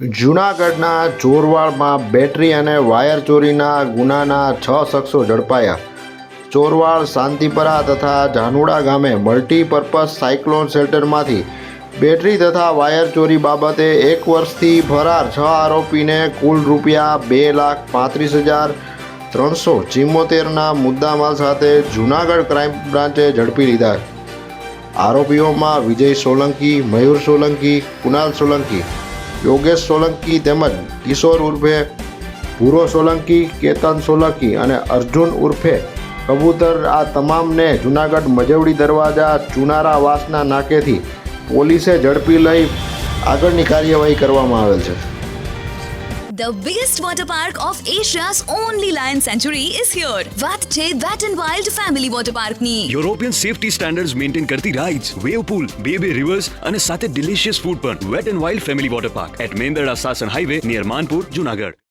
જૂનાગઢના ચોરવાડમાં બેટરી અને વાયર ચોરીના ગુનાના છ શખ્સો ઝડપાયા. ચોરવાડ શાંતિપરા તથા જાનુડા ગામે મલ્ટીપર્પઝ સાયક્લોન શેલ્ટરમાંથી બેટરી તથા વાયર ચોરી બાબતે એક વર્ષથી ફરાર છ આરોપીને કુલ રૂપિયા બે લાખ પાંત્રીસ હજાર ત્રણસો ચિમ્મોતેરના મુદ્દામાલ સાથે જૂનાગઢ ક્રાઇમ બ્રાન્ચે ઝડપી લીધા. આરોપીઓમાં વિજય સોલંકી, મયુર સોલંકી કુનાલ સોલંકી યોગેશ સોલંકી તેમજ કિશોર ઉર્ફે ભૂરો સોલંકી, કેતન સોલંકી અને અર્જુન ઉર્ફે કબૂતર, આ તમામને જૂનાગઢ મજવડી દરવાજા ચુનારા વાસના નાકેથી પોલીસે ઝડપી લઈ આગળની કાર્યવાહી કરવામાં આવેલ છે. The biggest water park of Asia's only lion sanctuary is here. વાત છે Wet n Wild Family Water Park ની. યુરોપિયન સેફટી સ્ટેન્ડર્ડ્સ મેન્ટેન કરતી રાઇડ્સ વેવ પૂલ બે બે રિવર્સ અને સાથે ડિલિશિયસ ફૂડ પણ wet and wild family water park at Mendarda Sasan highway near Manpur Junagadh